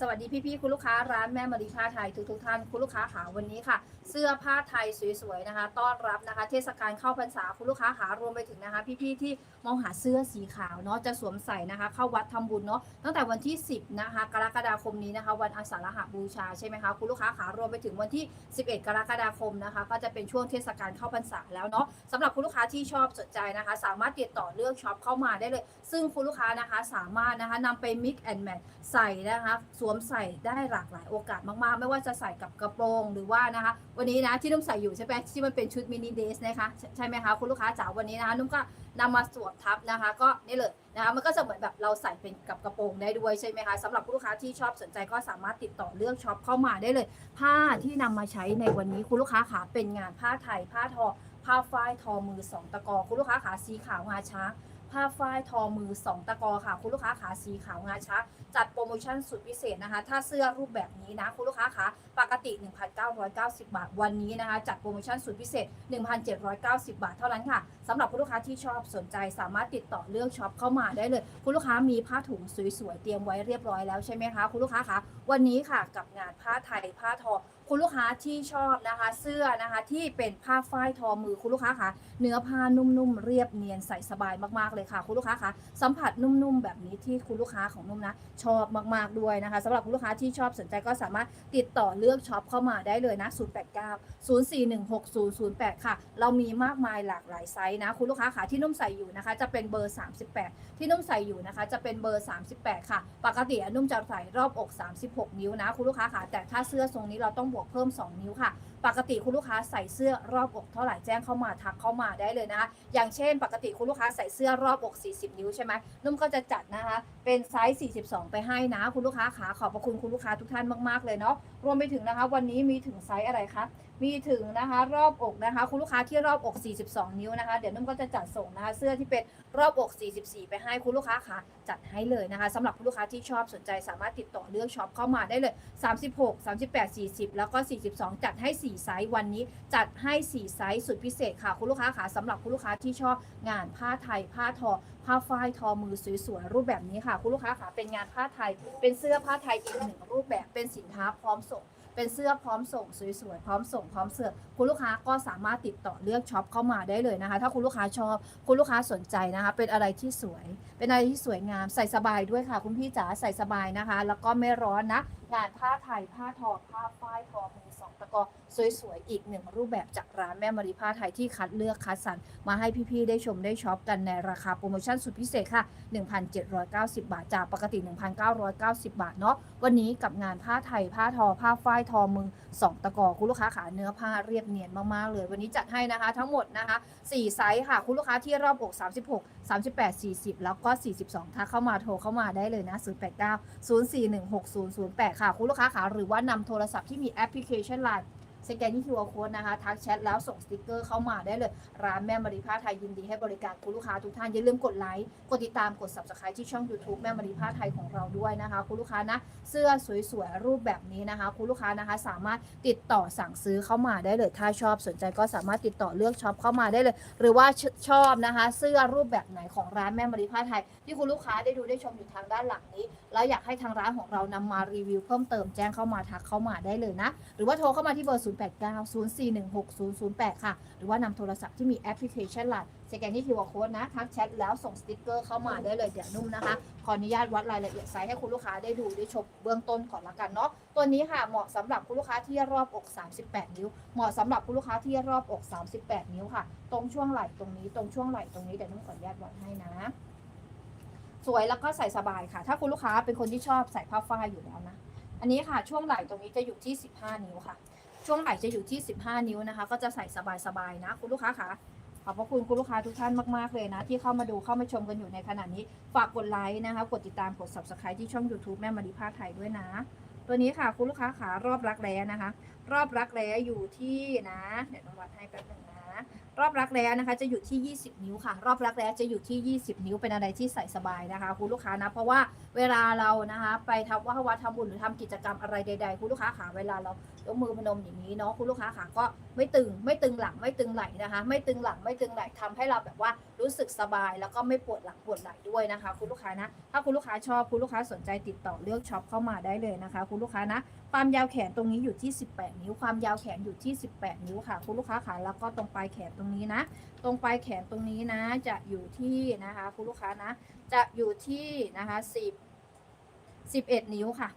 สวัสดีพี่ๆคุณลูกค้าร้านแม่มารีผ้าไทยทุกๆท่านคุณลูกค้าขาวันนี้ค่ะ เสื้อผ้าไทยสวยๆนะคะต้อนรับนะคะ เทศกาลเข้าพรรษาคุณลูกค้าขารวมไปถึงนะคะ พี่ๆที่มองหาเสื้อสีขาวเนาะจะสวมใส่นะคะ เข้าวัดทำบุญเนาะตั้งแต่วันที่ 10นะคะกรกฎาคมนี้นะคะ วันอาสาฬหบูชาใช่ไหมคะคุณลูกค้าขารวมไปถึงวันที่ 11 กรกฎาคมนะคะ ก็จะเป็นช่วงเทศกาลเข้าพรรษาแล้วเนาะสำหรับคุณลูกค้าที่ชอบสนใจนะคะ สามารถติดต่อเลือกช็อปเข้ามาได้เลย ซึ่งคุณลูกค้านะคะสามารถนะคะนำไป mix and match ใส่นะคะสวมใส่ได้หลากหลายโอกาสมากๆ ไม่ว่าจะใส่กับกระโปรงหรือว่านะคะ วันนี้นะที่นุ่มใส่อยู่ใช่ไหมที่มันเป็นชุดมินิเดสนะคะใช่ไหมคะคุณลูกค้าจ๋าวันนี้นะคะนุ่มก็นำมาสวมทับนะคะ ก็นี่เลยนะคะมันก็จะเหมือนแบบเราใส่เป็นกับกระโปรงได้ด้วยใช่ไหมคะสำหรับคุณลูกค้าที่ชอบสนใจก็สามารถติดต่อเลือกช็อปเข้ามาได้เลย ผ้าที่นำมาใช้ในวันนี้คุณลูกค้าขาเป็นงานผ้าไทยผ้าทอผ้าฝ้ายทอมือสองตะกอคุณลูกค้าขาสีขาวงาช้าง ผ้าฝ้ายทอมือสองตะกอค่ะ คุณลูกค้าขาสีขาวงาช้างจัดโปรโมชั่นสุดพิเศษนะคะ ถ้าเสื้อรูปแบบนี้นะคุณลูกค้าขาปกติ 1,990 บาท วันนี้นะคะ จัดโปรโมชั่นสุดพิเศษ 1,790 บาทเท่านั้นค่ะสำหรับคุณลูกค้าที่ชอบสนใจสามารถติดต่อเลือกช็อปเข้ามาได้เลย คุณลูกค้ามีผ้าถุงสวยๆเตรียมไว้เรียบร้อยแล้วใช่ไหมคะคุณลูกค้าคะวันนี้ค่ะกับงานผ้าไทยผ้าทอคุณลูกค้าที่ชอบนะคะ เสื้อนะคะที่เป็นผ้าฝ้ายทอมือคุณลูกค้าคะเนื้อผ้านุ่มๆเรียบเนียนใส่สบายมากๆเลยค่ะ คุณลูกค้าคะสัมผัสนุ่มๆแบบนี้ที่คุณลูกค้าของนุ่มนะชอบมากๆด้วยนะคะสำหรับคุณลูกค้าที่ชอบสนใจก็สามารถติดต่อเลือกช็อปเข้ามาได้เลยนะ 089 0416008 ค่ะ เรามีมากมายหลากหลายไซส์นะ คุณลูกค้าค่ะที่นุ่มใส่อยู่นะคะ จะเป็นเบอร์ 38 ที่นุ่มใส่อยู่นะคะ จะเป็นเบอร์ 38 ค่ะ ปกตินุ่มจะใส่รอบอก 36 นิ้วนะ คุณลูกค้าคะแต่ถ้าเสื้อทรงนี้เราต้องวกเพิ่ม 2 นิ้วค่ะ ปกติคุณลูกค้าใส่เสื้อรอบอกเท่าไหร่แจ้งเข้ามาทักเข้ามาได้เลยนะคะอย่างเช่น ปกติคุณลูกค้าใส่เสื้อรอบอก 40 นิ้วใช่ไหมนุ่มก็จะจัดนะคะเป็นไซส์ 42 ไปให้นะ คุณลูกค้าขาขอบพระคุณคุณลูกค้าทุกท่านมากๆเลยเนาะรวมไปถึงนะคะ วันนี้มีถึงไซส์อะไรคะมีถึงนะคะรอบอกนะคะ คุณลูกค้าที่รอบอก 42 นิ้วนะคะ เดี๋ยวนุ่มก็จะจัดส่งนะคะ เสื้อที่เป็นรอบอก 44 ไปให้คุณลูกค้าค่ะจัดให้เลยนะคะสำหรับคุณลูกค้าที่ชอบสนใจสามารถติดต่อเลือกช็อปเข้ามาได้เลย 36 38 40 แล้วก็ 42 จัดให้ 4ไซส์วันนี้จัดให้ 4 ไซส์สุดพิเศษค่ะ คุณลูกค้าค่ะสำหรับคุณลูกค้าที่ชอบงานผ้าไทย ผ้าทอ ผ้าฝ้ายทอมือสวยๆรูปแบบนี้ค่ะ คุณลูกค้าค่ะเป็นงานผ้าไทย เป็นเสื้อผ้าไทยอีกหนึ่งรูปแบบเป็นสินค้าพร้อมส่งเป็นเสื้อพร้อมส่งสวยๆ พร้อมส่งพร้อมเสื้อคุณลูกค้าก็สามารถติดต่อเลือกช็อปเข้ามาได้เลยนะคะ ถ้าคุณลูกค้าชอบคุณลูกค้าสนใจนะคะ เป็นอะไรที่สวย เป็นอะไรที่สวยงามใส่สบายด้วยค่ะ คุณพี่จ๋าใส่สบายนะคะ แล้วก็ไม่ร้อนนะงานผ้าไทยผ้าทอผ้าฝ้ายทอมือสองตะกอ สวยๆ อีกหนึ่งรูปแบบจากร้านแม่มารีผ้าไทยที่คัดเลือกคัดสรรมาให้พี่ๆ ได้ชมได้ช็อปกันในราคาโปรโมชั่นสุดพิเศษค่ะ 1,790 บาทจากปกติ 1,990 บาทเนาะวันนี้กับงานผ้าไทย ผ้าทอ ผ้าฝ้ายทอมือสองตะกอคุณลูกค้าขาเนื้อผ้าเรียบเนียนมากๆ เลย วันนี้จัดให้นะคะทั้งหมดนะคะ4ไซส์ค่ะคุณลูกค้าที่รอบอก 36 38 40 แล้วก็ 42ถ้าเข้ามาโทรเข้ามาได้เลยนะ089 0416008 ค่ะคุณลูกค้าขาหรือว่านำโทรศัพท์ที่มีแอปพลิเคชันไลน์ สแกนที่ QR code นะคะ ทักแชทแล้วส่งสติกเกอร์เข้ามาได้เลย ร้านแม่มารีผ้าไทยยินดีให้บริการคุณลูกค้าทุกท่าน อย่าลืมกดไลค์ กดติดตาม กด subscribe ที่ช่อง YouTube แม่มารีผ้าไทยของเราด้วยนะคะ คุณลูกค้านะ เสื้อสวยๆ รูปแบบนี้นะคะ คุณลูกค้านะคะสามารถติดต่อสั่งซื้อเข้ามาได้เลย ถ้าชอบสนใจก็สามารถติดต่อเลือกช็อปเข้ามาได้เลย หรือว่าชชอบนะคะ เสื้อรูปแบบไหนของร้านแม่มารีผ้าไทย ที่คุณลูกค้าได้ดูได้ชมอยู่ทางด้านหลังนี้ แล้วอยากให้ทางร้านของเรานำมารีวิวเพิ่มเติมแจ้งเข้ามาทักเข้ามาได้เลยนะ หรือว่าโทรเข้ามาที่เบอร์0890416008 ค่ะ หรือว่านำโทรศัพท์ที่มีแอปพลิเคชันไลน์สแกนที่ QR code นะทักแชทแล้วส่งสติกเกอร์เข้ามาได้เลยเดี๋ยวนุ่มนะคะ ขออนุญาตวัดรายละเอียดไซส์ให้คุณลูกค้าได้ดูได้ชมเบื้องต้นก่อนละกันเนาะตัวนี้ค่ะเหมาะสำหรับคุณลูกค้าที่รอบอก 38 นิ้ว เหมาะสำหรับคุณลูกค้าที่รอบอก 38 นิ้วค่ะ ตรงช่วงไหล่ตรงนี้ตรงช่วงไหล่ตรงนี้เดี๋ยวนุ่มขออนุญาตวัดให้นะสวยแล้วก็ใส่สบายค่ะ ถ้าคุณลูกค้าเป็นคนที่ชอบใส่ผ้าฝ้ายอยู่แล้วนะ อันนี้ค่ะช่วงไหล่ตรงนี้จะอยู่ที่ 15 นิ้วค่ะ ช่วงไหล่จะอยู่ที่ 15 นิ้วนะคะ ก็จะใส่สบายๆนะ คุณลูกค้าคะขอบพระคุณคุณลูกค้าทุกท่านมากๆเลยนะ ที่เข้ามาดูเข้ามาชมกันอยู่ในขณะนี้ ฝากกดไลค์นะคะ กดติดตามกด subscribe ที่ช่อง YouTube แม่มารีผ้าไทยด้วยนะ ตัวนี้ค่ะคุณลูกค้าขารอบรักแร้นะคะ รอบรักแร้อยู่ที่นะเดี๋ยวต้องวัดให้แป๊บนึงนะรอบรักแร้นะคะ จะอยู่ที่ 20 นิ้วค่ะ รอบรักแร้จะอยู่ที่ 20 นิ้วเป็นอะไรที่ใส่สบายนะคะ คุณลูกค้านะเพราะว่า เวลาเรานะคะ ไปทำว่าวัดทำบุญหรือทำกิจกรรมอะไรใด ๆ คุณลูกค้าขาเวลาเรายกมือพนมอย่างนี้เนาะคุณลูกค้าขาก็ไม่ตึงไม่ตึงหลังไม่ตึงไหล่นะคะ ไม่ตึงหลังไม่ตึงไหล่ทำให้เราแบบว่ารู้สึกสบายแล้วก็ไม่ปวดหลังปวดไหล่ด้วยนะคะ คุณลูกค้านะ ถ้าคุณลูกค้าชอบคุณลูกค้าสนใจติดต่อเลือกช็อปเข้ามาได้เลยนะคะ คุณลูกค้านะ ความยาวแขนตรงนี้อยู่ที่ 18 นิ้ว ความยาวแขนอยู่ที่ 18 นิ้วค่ะ คุณลูกค้าขาแล้วก็ตรงปลายแขนตรงนี้นะ ตรงปลายแขนตรงนี้นะ จะอยู่ที่นะคะ คุณลูกค้านะ จะอยู่ที่นะคะ10 11 นิ้วค่ะ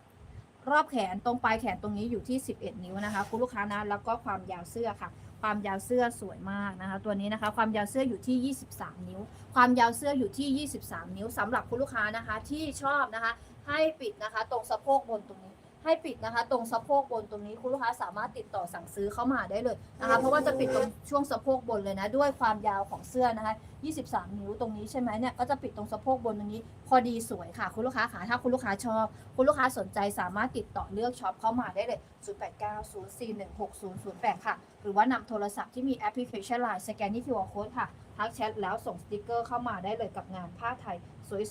รอบแขนตรงปลายแขนตรงนี้อยู่ที่ 11 นิ้วนะคะ คุณลูกค้านะแล้วก็ความยาวเสื้อค่ะ ความยาวเสื้อสวยมากนะคะ ตัวนี้นะคะความยาวเสื้ออยู่ที่ 23 นิ้ว ความยาวเสื้ออยู่ที่ 23 นิ้วสำหรับคุณลูกค้านะคะที่ชอบนะคะ ให้ปิดนะคะ ตรงสะโพกบนตรงนี้ ให้ปิดนะคะ ตรงสะโพกบนตรงนี้คุณลูกค้าสามารถติดต่อสั่งซื้อเข้ามาได้เลยนะคะ เพราะว่าจะปิดตรงช่วงสะโพกบนเลยนะ ด้วยความยาวของเสื้อนะคะ 23 นิ้วตรงนี้ใช่ไหมเนี่ยก็จะปิดตรงสะโพกบนตรงนี้ พอดีสวยค่ะ คุณลูกค้าค่ะถ้าคุณลูกค้าชอบ คุณลูกค้าสนใจสามารถติดต่อเลือกช็อปเข้ามาได้เลย 0890416008 ค่ะ หรือว่านำโทรศัพท์ที่มีแอปพลิเคชัน Line สแกนที่ QR Code ค่ะทักแชทแล้วส่งสติกเกอร์เข้ามาได้เลยกับงานผ้าไทย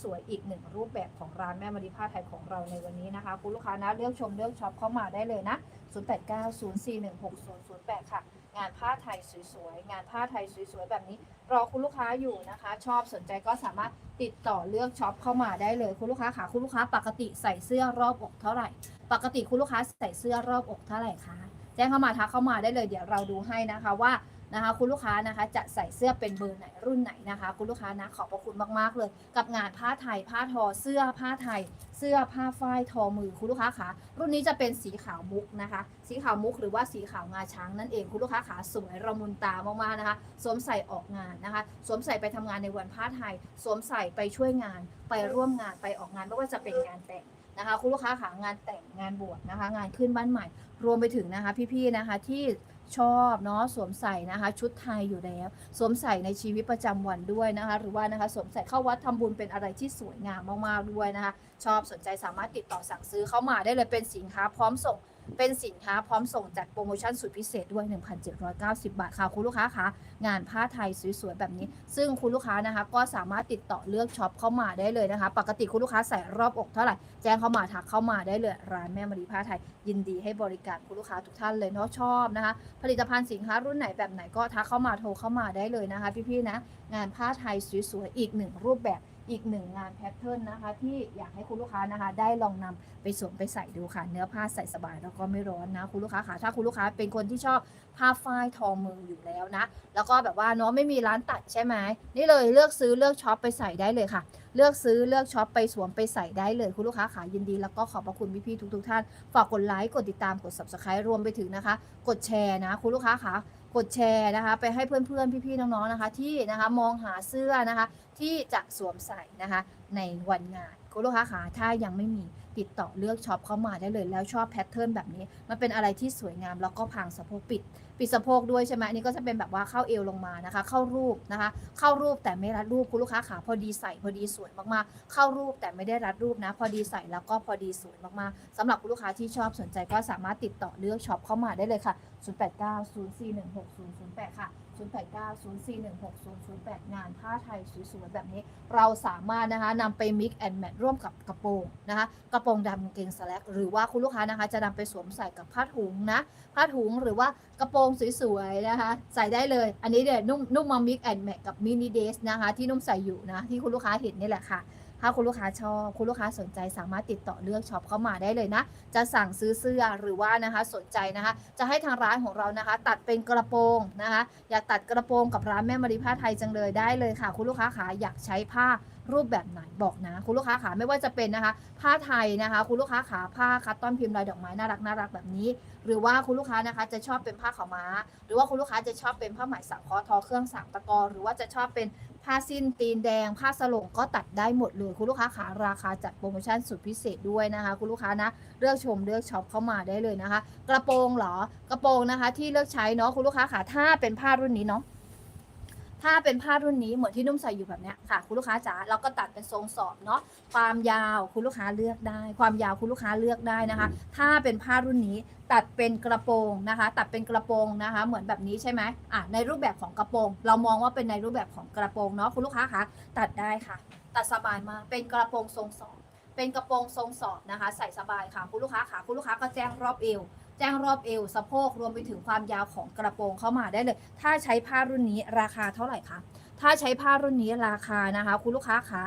สวยๆ อีกหนึ่งรูปแบบของร้านแม่มารีผ้าไทยของเราในวันนี้นะคะ คุณลูกค้านะเลือกชมเลือกช็อปเข้ามาได้เลยนะ 0890416008 ค่ะ งานผ้าไทยสวยๆ งานผ้าไทยสวยๆ แบบนี้รอคุณลูกค้าอยู่นะคะ ชอบสนใจก็สามารถติดต่อเลือกช็อปเข้ามาได้เลย คุณลูกค้าค่ะคุณลูกค้าปกติใส่เสื้อรอบอกเท่าไหร่ ปกติคุณลูกค้าใส่เสื้อรอบอกเท่าไหร่คะแจ้งเข้ามาทักเข้ามาได้เลยเดี๋ยวเราดูให้นะคะว่า นะคะคุณลูกค้านะคะจะใส่เสื้อเป็นเบอร์ไหนรุ่นไหนนะคะ คุณลูกค้านะขอบพระคุณมากๆเลย กับงานผ้าไทยผ้าทอเสื้อผ้าไทย เสื้อผ้าฝ้ายทอมือคุณลูกค้าขารุ่นนี้จะเป็นสีขาวมุกนะคะ สีขาวมุกหรือว่าสีขาวงาช้างนั่นเองคุณลูกค้าขาสวยระมุนตามากๆนะคะสวมใส่ออกงานนะคะสวมใส่ไปทำงานในวันผ้าไทยสวมใส่ไปช่วยงาน ไปร่วมงานไปออกงานไม่ว่าจะเป็นงานแต่งนะคะคุณลูกค้าขางานแต่งงานบวชนะคะ งานขึ้นบ้านใหม่ รวมไปถึงนะคะพี่ๆนะคะที่ ชอบเนาะสวมใส่นะคะชุดไทยอยู่แล้ว สวมใส่ในชีวิตประจำวันด้วยนะคะ หรือว่านะคะสวมใส่เข้าวัดทำบุญเป็นอะไรที่สวยงามมากๆด้วยนะคะ ชอบสนใจสามารถติดต่อสั่งซื้อเข้ามาได้เลยเป็นสินค้าพร้อมส่ง เป็นสินค้าพร้อมส่งจัดโปรโมชั่นสุดพิเศษด้วย 1,790 บาทค่ะ คุณลูกค้าคะงานผ้าไทยสวยๆแบบนี้ ซึ่งคุณลูกค้านะคะ ก็สามารถติดต่อเลือกช็อปเข้ามาได้เลยนะคะ ปกติคุณลูกค้าใส่รอบอกเท่าไหร่ แจ้งเข้ามาทักเข้ามาได้เลย ร้านแม่มารีผ้าไทย ยินดีให้บริการคุณลูกค้าทุกท่านเลยเนาะชอบนะคะ ผลิตภัณฑ์สินค้ารุ่นไหนแบบไหนก็ทักเข้ามาโทรเข้ามาได้เลยนะคะ พี่ๆนะงานผ้าไทยสวยๆอีกหนึ่งรูปแบบ อีกหนึ่งงานแพทเทิร์นนะคะ ที่อยากให้คุณลูกค้านะคะ ได้ลองนำไปสวมไปใส่ดูค่ะ เนื้อผ้าใส่สบายแล้วก็ไม่ร้อนนะ คุณลูกค้าค่ะถ้าคุณลูกค้าเป็นคนที่ชอบผ้าฝ้ายทอมืออยู่แล้วนะ แล้วก็แบบว่าเนาะไม่มีร้านตัดใช่ไหมนี่เลยเลือกซื้อเลือกช็อปไปใส่ได้เลยค่ะ เลือกซื้อเลือกช็อปไปสวมไปใส่ได้เลยคุณลูกค้าขายินดี แล้วก็ขอบพระคุณพี่ๆทุกๆท่าน ฝากกดไลค์กดติดตามกด subscribe รวมไปถึงนะคะ กดแชร์นะ คุณลูกค้าคะ กดแชร์นะคะ ไปให้เพื่อนๆ พี่ๆ น้องๆ นะคะ ที่นะคะมองหาเสื้อนะคะ ที่จะสวมใส่นะคะในวันงานคุณลูกค้าขาถ้ายังไม่มี ติดต่อเลือกช็อปเข้ามาได้เลย แล้วชอบแพทเทิร์นแบบนี้ มันเป็นอะไรที่สวยงาม แล้วก็พรางสะโพกปิด ปิดสะโพกด้วยใช่ไหมอันนี้ก็จะเป็นแบบว่าเข้าเอวลงมานะคะ เข้ารูปนะคะ เข้ารูปแต่ไม่รัดรูปคุณลูกค้าขาพอดีใส่พอดีสวยมากๆ เข้ารูปแต่ไม่ได้รัดรูปนะ พอดีใส่แล้วก็พอดีสวยมากๆสำหรับคุณลูกค้าที่ชอบสนใจก็สามารถติดต่อเลือกช็อปเข้ามาได้เลยค่ะ 0890416008 ค่ะ0890416008 งานผ้าไทยสวยๆแบบนี้ เราสามารถนะคะนำไป mix and match ร่วมกับกระโปรงนะคะกระโปรงดำกางเกงสแลกหรือว่าคุณลูกค้านะคะ จะนำไปสวมใส่กับผ้าถุงนะผ้าถุงหรือว่ากระโปรงสวยๆนะคะ ใส่ได้เลย อันนี้เดี๋ยวนุ่มนุ่มมา mix and match กับมินิเดสนะคะ ที่นุ่มใส่อยู่นะ ที่คุณลูกค้าเห็นนี่แหละค่ะถ้าคุณลูกค้าชอบ คุณลูกค้าสนใจสามารถติดต่อเลือกช็อปเข้ามาได้เลยนะ จะสั่งซื้อเสื้อหรือว่านะคะสนใจนะคะ จะให้ทางร้านของเรานะคะ ตัดเป็นกระโปรงนะคะ อยากตัดกระโปรงกับร้านแม่มารีผ้าไทยจังเลยได้เลยค่ะ คุณลูกค้าขาอยากใช้ผ้า รูปแบบไหนบอกนะ คุณลูกค้าขาไม่ว่าจะเป็นนะคะ ผ้าไทยนะคะ คุณลูกค้าขาผ้าคัตตอนพิมพ์ลายดอกไม้น่ารักน่ารักแบบนี้ หรือว่าคุณลูกค้านะคะจะชอบเป็นผ้าขาวม้า หรือว่าคุณลูกค้าจะชอบเป็นผ้าไหมสังเคราะห์ทอเครื่องสามตะกอหรือว่าจะชอบเป็นผ้าสิ้นตีนแดง ผ้าสลงก็ตัดได้หมดเลย คุณลูกค้าขาราคาจัดโปรโมชั่นสุดพิเศษด้วยนะคะ คุณลูกค้านะเลือกชมเลือกช็อปเข้ามาได้เลยนะคะ กระโปรงเหรอกระโปรงนะคะ ที่เลือกใช้เนาะคุณลูกค้าขาถ้าเป็นผ้ารุ่นนี้เนาะ ถ้าเป็นผ้ารุ่นนี้เหมือนที่นุ่มใส่อยู่แบบเนี้ยค่ะ คุณลูกค้าจ๋าเราก็ตัดเป็นทรงสอบเนาะความยาวคุณลูกค้าเลือกได้ ความยาวคุณลูกค้าเลือกได้นะคะ ถ้าเป็นผ้ารุ่นนี้ตัดเป็นกระโปรงนะคะ ตัดเป็นกระโปรงนะคะ เหมือนแบบนี้ใช่ไหมอะในรูปแบบของกระโปรง เรามองว่าเป็นในรูปแบบของกระโปรงเนาะคุณลูกค้าคะตัดได้ค่ะ ตัดสบายมากเป็นกระโปรงทรงสอบเป็นกระโปรงทรงสอบนะคะ ใส่สบายค่ะคุณลูกค้าค่ะคุณลูกค้าก็แจ้งรอบเอว แจ้งรอบเอวสะโพกรวมไปถึงความยาวของกระโปรงเข้ามาได้เลย ถ้าใช้ผ้ารุ่นนี้ราคาเท่าไหร่คะถ้าใช้ผ้ารุ่นนี้ราคานะคะ คุณลูกค้าคะ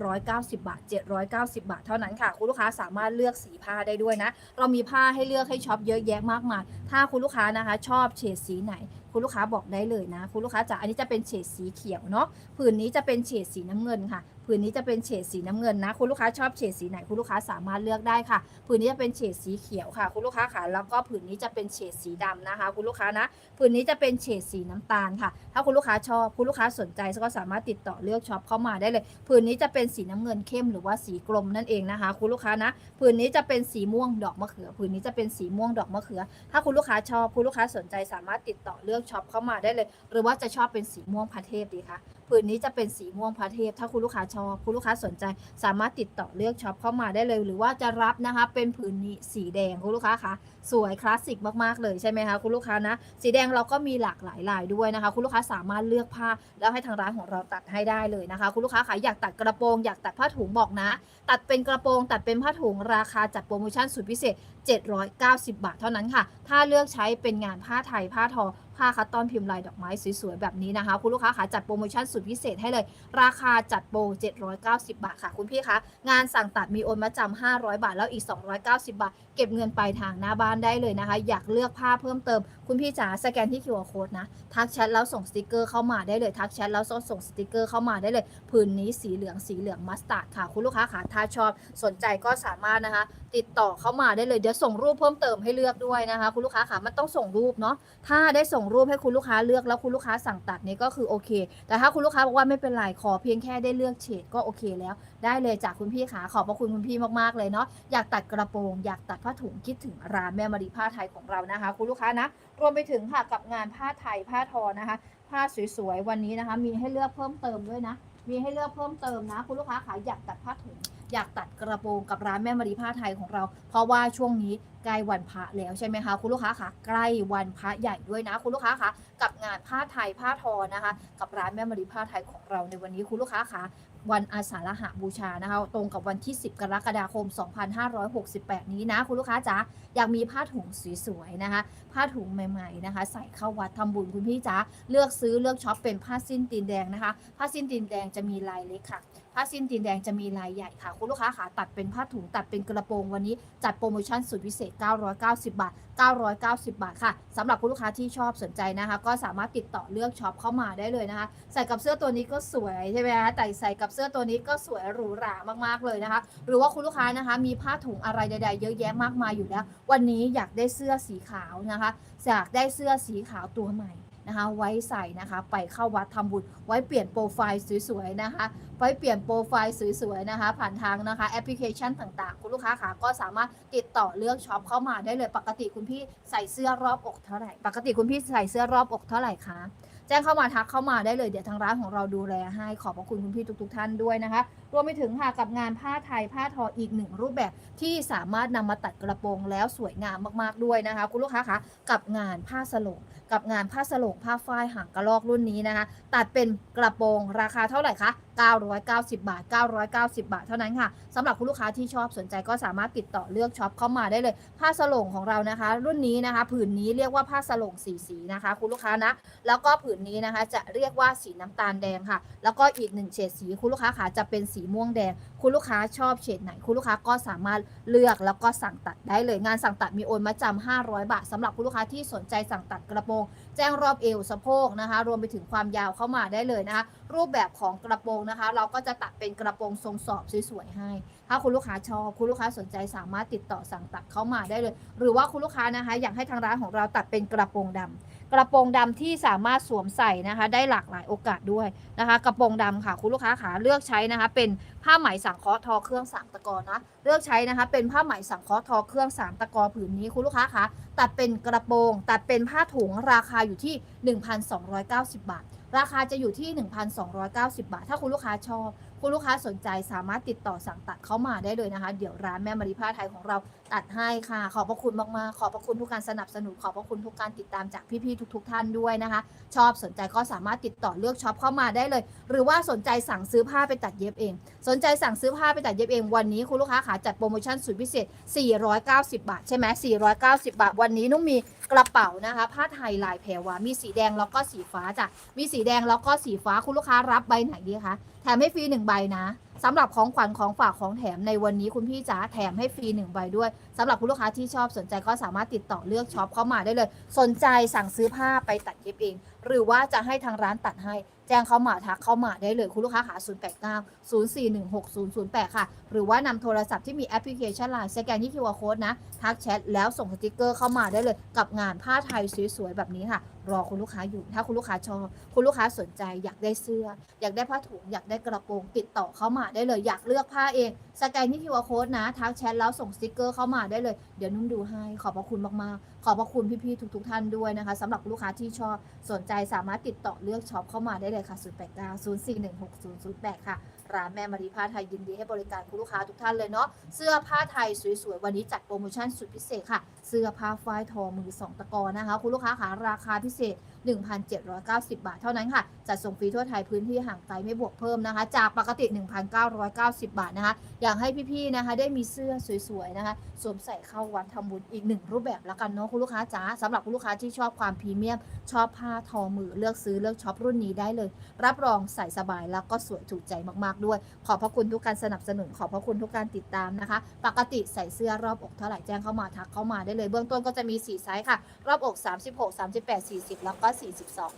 790 บาท 790 บาท เท่านั้นค่ะ คุณลูกค้าสามารถเลือกสีผ้าได้ด้วยนะ เรามีผ้าให้เลือกให้ช็อปเยอะแยะมากมาย ถ้าคุณลูกค้านะคะ ชอบเฉดสีไหน คุณลูกค้าบอกได้เลยนะ คุณลูกค้าจ๋าอันนี้จะเป็นเฉดสีเขียวเนาะ ผืนนี้จะเป็นเฉดสีน้ำเงินค่ะ ผืนนี้จะเป็นเฉดสีน้ำเงินนะ คุณลูกค้าชอบเฉดสีไหนคุณลูกค้าสามารถเลือกได้ค่ะ ผืนนี้จะเป็นเฉดสีเขียวค่ะ คุณลูกค้าค่ะ แล้วก็ผืนนี้จะเป็นเฉดสีดำนะคะ คุณลูกค้านะ ผืนนี้จะเป็นเฉดสีน้ำตาลค่ะ ถ้าคุณลูกค้าชอบคุณลูกค้าสนใจก็สามารถติดต่อเลือกช็อปเข้ามาได้เลย ผืนนี้จะเป็นสีน้ำเงินเข้มหรือว่าสีกลมนั่นเองนะคะ คุณลูกค้านะ ผืนนี้จะเป็นสีม่วงดอกมะเขือ ผืนนี้จะเป็นสีม่วงดอกมะเขือ ถ้าคุณลูกค้าชอบคุณลูกค้าสนใจสามารถติดต่อเลือกช็อปเข้ามาได้เลย หรือว่าจะชอบเป็นสีม่วงพระเทพดีคะผืนนี้จะเป็นสีม่วงพระเทพ ถ้าคุณลูกค้าชอบ คุณลูกค้าสนใจสามารถติดต่อเลือกช็อปเข้ามาได้เลย หรือว่าจะรับนะคะ เป็นผืนนี้สีแดงคุณลูกค้าคะสวยคลาสสิกมากๆเลยใช่ไหมคะคุณลูกค้านะ สีแดงเราก็มีหลากหลายลายด้วยนะคะ คุณลูกค้าสามารถเลือกผ้า แล้วให้ทางร้านของเราตัดให้ได้เลยนะคะ คุณลูกค้าคะอยากตัดกระโปรงอยากตัดผ้าถุงบอกนะ ตัดเป็นกระโปรงตัดเป็นผ้าถุงราคาจัดโปรโมชั่นสุดพิเศษ 790 บาทเท่านั้นค่ะ ถ้าเลือกใช้เป็นงานผ้าไทยผ้าทอ ผ้าคัตตอนพิมพ์ลายดอกไม้สวยๆ แบบนี้นะคะ คุณลูกค้าคะจัดโปรโมชั่นสุดพิเศษให้เลย ราคาจัดโปร 790 บาทค่ะ คุณพี่คะงานสั่งตัดมีโอนมาจำ500 บาท แล้วอีก 290 บาท เก็บเงินปลายทางหน้าบ้านได้เลยนะคะ อยากเลือกผ้าเพิ่มเติม คุณพี่จ๋าสแกนที่ QR code นะทักแชทแล้วส่งสติกเกอร์เข้ามาได้เลยทักแชทแล้วส่งสติกเกอร์เข้ามาได้เลยผืนนี้สีเหลืองสีเหลืองมัสตาร์ดค่ะ คุณลูกค้าค่ะถ้าชอบสนใจก็สามารถนะคะ ติดต่อเข้ามาได้เลยเดี๋ยวส่งรูปเพิ่มเติมให้เลือกด้วยนะคะ คุณลูกค้าค่ะมันต้องส่งรูปเนาะถ้าได้ส่งรูปให้คุณลูกค้าเลือกแล้วคุณลูกค้าสั่งตัดเนี่ยก็คือโอเค แต่ถ้าคุณลูกค้าบอกว่าไม่เป็นไรขอเพียงแค่ได้เลือกเฉดก็โอเคแล้ว ได้เลยจากคุณพี่ขาขอบพระคุณคุณพี่มากๆเลยเนาะอยากตัดกระโปรงอยากตัดผ้าถุงคิดถึงร้านแม่มารีผ้าไทยของเรานะคะ คุณลูกค้านะรวมไปถึงค่ะกับงานผ้าไทยผ้าทอนะคะ ผ้าสวยๆวันนี้นะคะ มีให้เลือกเพิ่มเติมด้วยนะ มีให้เลือกเพิ่มเติมนะ คุณลูกค้าขาอยากตัดผ้าถุง อยากตัดกระโปรงกับร้านแม่มารีผ้าไทยของเรา เพราะว่าช่วงนี้ใกล้วันพระแล้วใช่ไหมคะคุณลูกค้าคะใกล้วันพระใหญ่ด้วยนะคุณลูกค้าคะกับงานผ้าไทยผ้าทอนะคะ กับร้านแม่มารีผ้าไทยของเราในวันนี้คุณลูกค้าคะวันอาสาฬหบูชานะคะ ตรงกับวันที่ 10 กรกฎาคม 2568 นี้นะ คุณลูกค้าจ๋าอยากมีผ้าถุงสวยๆนะคะ ผ้าถุงใหม่ๆนะคะ ใส่เข้าวัดทำบุญคุณพี่จ๋าเลือกซื้อเลือกช็อปเป็นผ้าสิ้นตีนแดงนะคะ ผ้าสิ้นตีนแดงจะมีลายเล็กค่ะ ผ้าสิ้นตีนแดงจะมีลายใหญ่ค่ะ คุณลูกค้าขาตัดเป็นผ้าถุงตัดเป็นกระโปรงวันนี้ จัดโปรโมชั่นสุดพิเศษ 990 บาท 990 บาทค่ะสำหรับคุณลูกค้าที่ชอบสนใจนะคะ ก็สามารถติดต่อเลือกช็อปเข้ามาได้เลยนะคะ ใส่กับเสื้อตัวนี้ก็สวยใช่ไหมคะแต่ใส่กับเสื้อตัวนี้ก็สวยหรูหรามากๆเลยนะคะ หรือว่าคุณลูกค้านะคะมีผ้าถุงอะไรใด ๆ เยอะแยะมากมายอยู่แล้ว วันนี้อยากได้เสื้อสีขาวนะคะอยากได้เสื้อสีขาวตัวใหม่ นะคะไว้ใส่นะคะไปเข้าวัดทำบุญไว้เปลี่ยนโปรไฟล์สวยๆนะคะไว้เปลี่ยนโปรไฟล์สวยๆนะคะผ่านทางนะคะแอปพลิเคชันต่างๆ คุณลูกค้าค่ะก็สามารถติดต่อเลือกช็อปเข้ามาได้เลยปกติคุณพี่ใส่เสื้อรอบอกเท่าไหร่ ปกติคุณพี่ใส่เสื้อรอบอกเท่าไหร่คะแจ้งเข้ามาทักเข้ามาได้เลยเดี๋ยวทางร้านของเราดูแลให้ขอบพระคุณคุณพี่ทุก ๆ ท่านด้วยนะคะ รวมไปถึงค่ะกับงานผ้าไทยผ้าทออีกหนึ่งรูปแบบที่สามารถนำมาตัดกระโปรงแล้วสวยงามมากๆด้วยนะคะ คุณลูกค้าคะกับงานผ้าสโลงกับงานผ้าสโลงผ้าฝ้ายหางกระรอกรุ่นนี้นะคะ ตัดเป็นกระโปรงราคาเท่าไหร่คะ990 บาท 990 บาท เท่านั้นค่ะสำหรับคุณลูกค้าที่ชอบสนใจก็สามารถติดต่อเลือกช็อปเข้ามาได้เลย ผ้าสโลงของเรานะคะ รุ่นนี้นะคะ ผืนนี้เรียกว่าผ้าสโลงสีสีนะคะ คุณลูกค้านะ แล้วก็ผืนนี้นะคะจะเรียกว่าสีน้ำตาลแดงค่ะ แล้วก็อีกหนึ่งเฉดสีคุณลูกค้าขาจะเป็นสีม่วงแดง คุณลูกค้าชอบเฉดไหน คุณลูกค้าก็สามารถเลือกแล้วก็สั่งตัดได้เลยงานสั่งตัดมีโอนมาจำ500 บาทสำหรับคุณลูกค้าที่สนใจสั่งตัดกระโปรงแจ้งรอบเอวสะโพกนะคะ รวมไปถึงความยาวเข้ามาได้เลยนะคะ รูปแบบของกระโปรงนะคะ เราก็จะตัดเป็นกระโปรงทรงสอบสวยๆให้ ถ้าคุณลูกค้าชอบ คุณลูกค้าสนใจสามารถติดต่อสั่งตัดเข้ามาได้เลย หรือว่าคุณลูกค้านะคะ อยากให้ทางร้านของเราตัดเป็นกระโปรงดำกระโปรงดำที่สามารถสวมใส่นะคะ ได้หลากหลายโอกาสด้วยนะคะ กระโปรงดำค่ะ คุณลูกค้าขาเลือกใช้นะคะเป็น ผ้าไหมสังเคราะห์ทอเครื่องสามตะกอนะเลือกใช้นะคะ เป็นผ้าไหมสังเคราะห์ทอเครื่องสามตะกอผืนนี้คุณลูกค้าคะตัดเป็นกระโปรงตัดเป็นผ้าถุงราคาอยู่ที่ 1,290 บาท ราคาจะอยู่ที่ 1,290 บาท ถ้าคุณลูกค้าชอบ คุณลูกค้าสนใจสามารถติดต่อสั่งตัดเข้ามาได้เลยนะคะ เดี๋ยวร้านแม่มารีผ้าไทยของเราตัดให้ค่ะ ขอบพระคุณมากๆ ขอบพระคุณทุกการสนับสนุน ขอบพระคุณทุกการติดตามจากพี่ๆทุก ๆ ท่านด้วยนะคะ ชอบสนใจก็สามารถติดต่อเลือกช็อปเข้ามาได้เลย หรือว่าสนใจสั่งซื้อผ้าไปตัดเย็บเอง สนใจสั่งซื้อผ้าไปตัดเย็บเอง วันนี้คุณลูกค้าขาจัดโปรโมชั่นสุดพิเศษ 490 บาทใช่ไหม490 บาท วันนี้นุ่มมีกระเป๋านะคะผ้าไทยลายแพรวามีสีแดงแล้วก็สีฟ้าจ้ะมีสีแดงแล้วก็สีฟ้าคุณลูกค้ารับใบไหนดีคะแถมให้ฟรีหนึ่งใบนะสำหรับของขวัญของฝากของแถมในวันนี้คุณพี่จ๋าแถมให้ฟรีหนึ่งใบด้วยสำหรับคุณลูกค้าที่ชอบสนใจก็สามารถติดต่อเลือกช็อปเข้ามาได้เลย สนใจสั่งซื้อผ้าไปตัดเย็บเอง หรือว่าจะให้ทางร้านตัดให้ แจ้งเข้ามาทักเข้ามาได้เลยคุณลูกค้าขา089 0416 008 ค่ะ หรือว่านำโทรศัพท์ที่มีแอปพลิเคชันไลน์สแกนที่ QR Code นะ ทักแชทแล้วส่งสติกเกอร์เข้ามาได้เลยกับงานผ้าไทยสวยๆ แบบนี้ค่ะ รอคุณลูกค้าอยู่ ถ้าคุณลูกค้าชอบ คุณลูกค้าสนใจ อยากได้เสื้อ อยากได้ผ้าถุง อยากได้กระโปรง ติดต่อเข้ามาได้เลย อยากเลือกผ้าเอง สแกนที่ QR Code นะ ทักแชทแล้วส่งสติกเกอร์เข้ามาได้เลย เดี๋ยวนุ่มดูให้ ขอบพระคุณมากๆ ขอบพระคุณพี่ๆทุกๆท่านด้วยนะคะสำหรับลูกค้าที่ชอบสนใจสามารถติดต่อเลือกช็อปเข้ามาได้เลยค่ะ 089 0416 008 ค่ะ ร้านแม่มารีผ้าไทยยินดีให้บริการคุณลูกค้าทุกท่านเลยเนาะ เสื้อผ้าไทยสวยๆ วันนี้จัดโปรโมชั่นสุดพิเศษค่ะ เสื้อผ้าฝ้ายทอมือสองตะกอนะคะ คุณลูกค้าขาราคาพิเศษ 1,790 บาทเท่านั้นค่ะ จัดส่งฟรีทั่วไทยพื้นที่ห่างไกลไม่บวกเพิ่มนะคะ จากปกติ 1,990 บาทนะคะ อยากให้พี่ๆนะคะ ได้มีเสื้อสวยๆนะคะสวมใส่เข้าวัดทำบุญอีกหนึ่งรูปแบบแล้วกันเนาะคุณลูกค้าจ๋าสำหรับคุณลูกค้าที่ชอบความพรีเมียม ชอบผ้าทอมือเลือกซื้อเลือกช็อปรุ่นนี้ได้เลย รับรองใส่สบายแล้วก็สวยถูกใจมากๆด้วย ขอบพระคุณทุกการสนับสนุนขอบพระคุณทุกการติดตามนะคะ ปกติใส่เสื้อรอบอกเท่าไหร่แจ้งเข้ามาทักเข้ามาได้เลยเบื้องต้นก็จะมี4ไซส์ค่ะ รอบอก 36 38 40 แล้วก็42